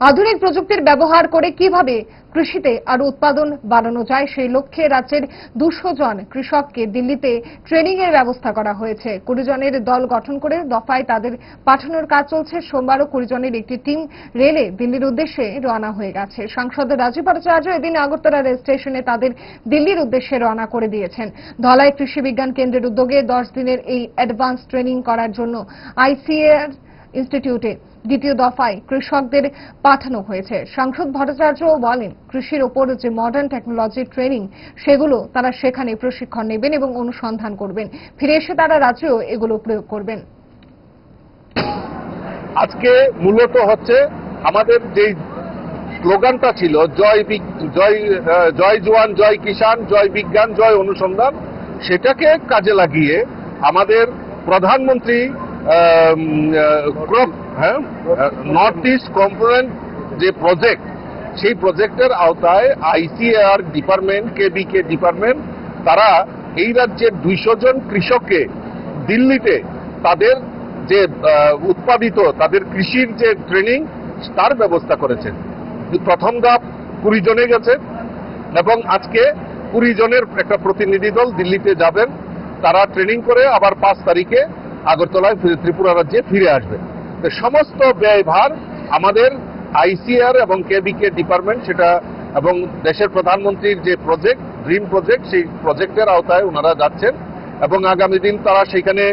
আধুনিক প্রযুক্তির ব্যবহার করে কীভাবে কৃষিতে আরও উৎপাদন বাড়ানো যায়, সেই লক্ষ্যে রাজ্যের দুশো জন কৃষককে দিল্লিতে ট্রেনিং এর ব্যবস্থা করা হয়েছে। কুড়ি জনের দল গঠন করে দফায় তাদের পাঠানোর কাজ চলছে। সোমবারও কুড়ি জনের একটি টিম রেলে দিল্লির উদ্দেশ্যে রওনা হয়ে গেছে। সাংসদ রাজীব ভট্টাচার্য এদিন আগরতলা রেল স্টেশনে তাদের দিল্লির উদ্দেশ্যে রওনা করে দিয়েছেন। ধলাই কৃষি বিজ্ঞান কেন্দ্রের উদ্যোগে দশ দিনের এই অ্যাডভান্স ট্রেনিং করার জন্য আইসিএর ইনস্টিটিউটে দ্বিতীয় দফায় কৃষকদের পাঠানো হয়েছে। সাংসদ ভট্টাচার্য বলেন, কৃষির ওপর যে মডার্ন টেকনোলজি ট্রেনিং সেগুলো তারা সেখানে প্রশিক্ষণ নেবেন এবং অনুসন্ধান করবেন। ফিরে এসে তারা রাজ্যেও এগুলো প্রয়োগ করবেন। আজকে মূলত হচ্ছে আমাদের যেই স্লোগানটা ছিল, জয় জয় জয় জওয়ান, জয় কিষান জয় বিজ্ঞান, জয় অনুসন্ধান, সেটাকে কাজে লাগিয়ে আমাদের প্রধানমন্ত্রী ক্রপ হ্যাঁ নর্থ ইস্ট কম্পোনেন্ট যে প্রজেক্ট সেই প্রজেক্টের আওতায় আইসিআর ডিপার্টমেন্ট কেবিকে ডিপার্টমেন্ট তারা এই রাজ্যের দুইশো জন কৃষককে দিল্লিতে তাদের যে উৎপাদিত, তাদের কৃষির যে ট্রেনিং তার ব্যবস্থা করেছেন প্রথম ধাপ কুড়ি জনে গেছে এবং আজকে কুড়ি জনের একটা প্রতিনিধি দল দিল্লিতে যাবেন। তারা ট্রেনিং করে আবার পাঁচ তারিখে আগরতলায় ত্রিপুরা রাজ্যে ফিরে আসবে। তো সমস্ত ব্যয়ভার আমাদের আইসিআর এবং কেবিকে ডিপার্টমেন্ট, সেটা এবং দেশের প্রধানমন্ত্রীর যে প্রজেক্ট ড্রিম প্রজেক্ট, সেই প্রজেক্টের আওতায় ওনারা যাচ্ছেন এবং আগামী দিন তারা সেখানে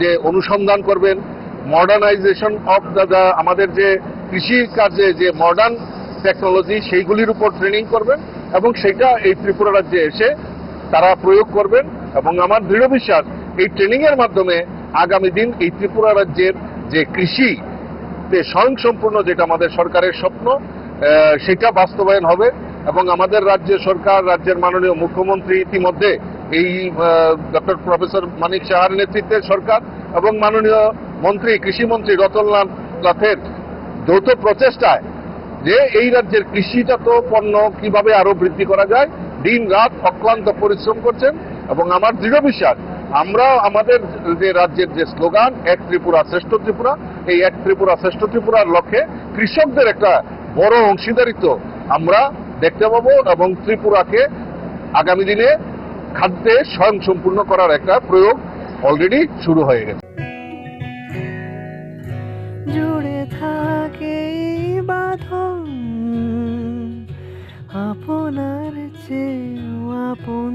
যে অনুসন্ধান করবেন, মডার্নাইজেশন অফ দ্য আমাদের যে কৃষি কাজে যে মডার্ন টেকনোলজি সেইগুলির উপর ট্রেনিং করবেন এবং সেটা এই ত্রিপুরা রাজ্যে এসে তারা প্রয়োগ করবেন এবং আমার দৃঢ় বিশ্বাস এই ট্রেনিং এর মাধ্যমে আগামী দিন এই ত্রিপুরা রাজ্যের যে কৃষি স্বয়ংসম্পূর্ণ যেটা আমাদের সরকারের স্বপ্ন সেটা বাস্তবায়ন হবে এবং আমাদের রাজ্য সরকার, রাজ্যের মাননীয় মুখ্যমন্ত্রী ইতিমধ্যে এই ডক্টর প্রফেসর মানিক সাহার নেতৃত্বের সরকার এবং মাননীয় মন্ত্রী, কৃষিমন্ত্রী রতনলাল নাথের যৌথ প্রচেষ্টায় যে এই রাজ্যের কৃষিজাত পণ্য কীভাবে আরও বৃদ্ধি করা যায় দিন রাত অক্লান্ত পরিশ্রম করছেন এবং আমার দৃঢ় বিশ্বাস আমরা আমাদের যে রাজ্যের যে স্লোগান, এক ত্রিপুরা শ্রেষ্ঠ ত্রিপুরা, এই এক ত্রিপুরা শ্রেষ্ঠ ত্রিপুরার লক্ষ্যে কৃষকদের একটা বড় অংশীদারিত্ব আমরা দেখতে পাবো এবং ত্রিপুরাকে আগামী দিনে খাদ্যে স্বয়ংসম্পূর্ণ করার একটা প্রয়োগ অলরেডি শুরু হয়ে গেছে। জুড়ে থাকে বাঁধন, আপনার চেয়েও আপন।